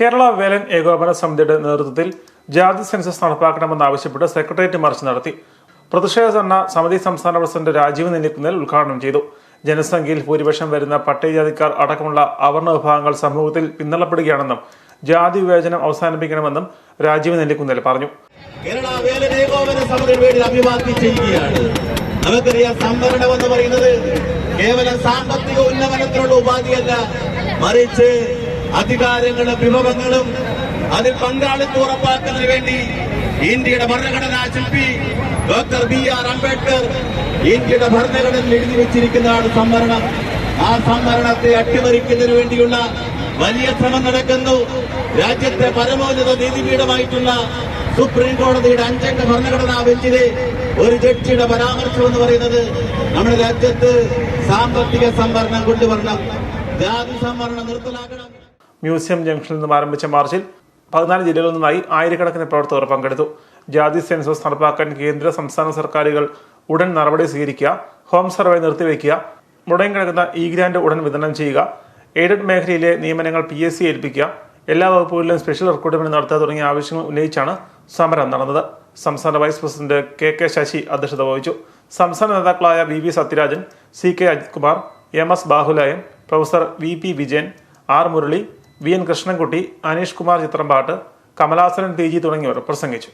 കേരള വേലൻ ഏകോപന സമിതിയുടെ നേതൃത്വത്തിൽ ജാതി സെൻസസ് നടപ്പാക്കണമെന്നാവശ്യപ്പെട്ട് സെക്രട്ടേറിയറ്റ് മാർച്ച് നടത്തി. പ്രതിഷേധ ധർണ സമിതി സംസ്ഥാന പ്രസിഡന്റ് രാജീവ് നെല്ലിക്കുന്നേൽ ഉദ്ഘാടനം ചെയ്തു. ജനസംഖ്യയിൽ ഭൂരിപക്ഷം വരുന്ന പട്ടികജാതിക്കാർ അടക്കമുള്ള അവർണ വിഭാഗങ്ങൾ സമൂഹത്തിൽ പിന്തള്ളപ്പെടുകയാണെന്നും ജാതി വിവേചനം അവസാനിപ്പിക്കണമെന്നും രാജീവ് നെല്ലിക്കുന്നേൽ പറഞ്ഞു. കേരള ഏകോപന അഭിവാദ്യം നമുക്കറിയാം സംവരണം എന്ന് പറയുന്നത് കേവലം സാമ്പത്തിക ഉന്നമനത്തിനുള്ള ഉപാധിയല്ല മറിച്ച് അധികാരങ്ങളും വിഭവങ്ങളും അതിൽ പങ്കാളിത്തം ഉറപ്പാക്കുന്നതിന് വേണ്ടി ഇന്ത്യയുടെ ഭരണഘടനാ ശില്പി ഡോക്ടർ ബി ആർ അംബേദ്കർ ഇന്ത്യയുടെ ഭരണഘടനയിൽ എഴുതി വെച്ചിരിക്കുന്നതാണ് സംവരണം. ആ സംവരണത്തെ അട്ടിമറിക്കുന്നതിന് വേണ്ടിയുള്ള വലിയ ശ്രമം നടക്കുന്നു. രാജ്യത്തെ പരമോന്നത നീതിപീഠമായിട്ടുള്ള സുപ്രീം കോടതിയുടെ അഞ്ചംഗ ഭരണഘടനാ ബെഞ്ചിലെ ഒരു ജഡ്ജിയുടെ പരാമർശം എന്ന് പറയുന്നത് നമ്മുടെ രാജ്യത്ത് സാമ്പത്തിക സംവരണം കൊണ്ടുവരണം. ജാതി സംവരണം നിർത്തലാക്കണം. മ്യൂസിയം ജംഗ്ഷനിൽ നിന്നും ആരംഭിച്ച മാർച്ചിൽ പതിനാല് ജില്ലകളിൽ നിന്നായി ആയിരക്കണക്കിന് പ്രവർത്തകർ പങ്കെടുത്തു. ജാതി സെൻസസ് നടപ്പാക്കാൻ കേന്ദ്ര സംസ്ഥാന സർക്കാരുകൾ ഉടൻ നടപടി സ്വീകരിക്കുക ഹോം സർവേ നിർത്തിവെക്കുക മുടങ്ങി കിടക്കുന്ന ഇ ഗ്രാൻഡ് ഉടൻ വിതരണം ചെയ്യുക എയ്ഡഡ് മേഖലയിലെ നിയമനങ്ങൾ പി എസ് സി ഏൽപ്പിക്കുക എല്ലാ വകുപ്പുകളിലും സ്പെഷ്യൽ റിക്രൂട്ട്മെന്റ് നടത്തുക തുടങ്ങിയ ആവശ്യങ്ങൾ ഉന്നയിച്ചാണ് സമരം നടന്നത്. സംസ്ഥാന vice president K K Sasi അധ്യക്ഷത വഹിച്ചു. സംസ്ഥാന നേതാക്കളായ V V Sathyarajan C K Ajith Kumar M S Bahuleyan professor V P Vijayan R Murali V N Krishnankutty Aneesh Kumar Chithrampattu Kamalasanan T G തുടങ്ങിയവർ പ്രസംഗിച്ചു.